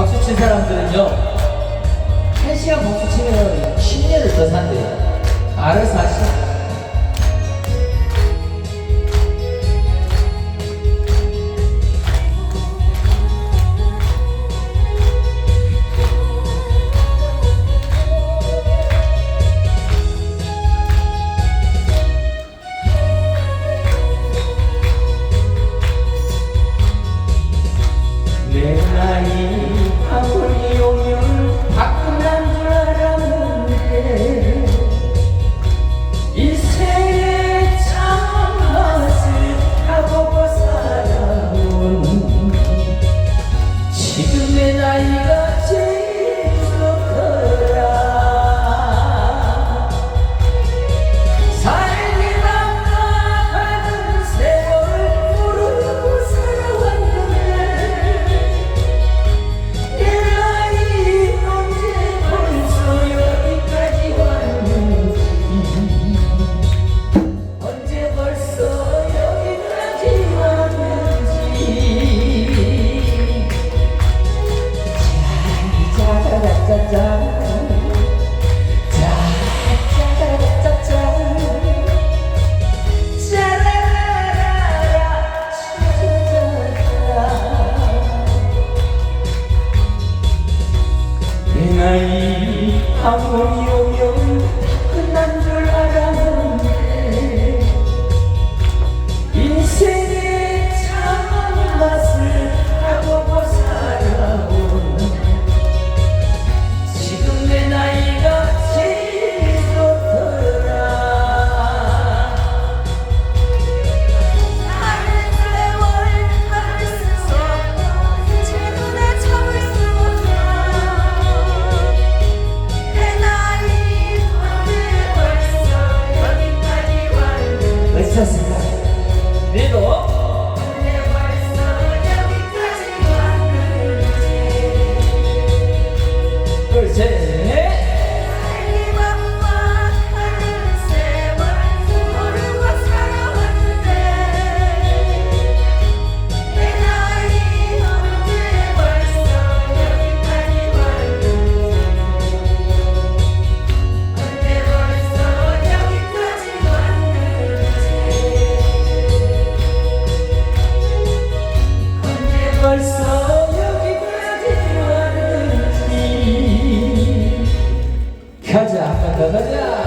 박수 친 사람들은요 1시간 박수 치면 当我拥有。 하셨습니다. 내도 再见。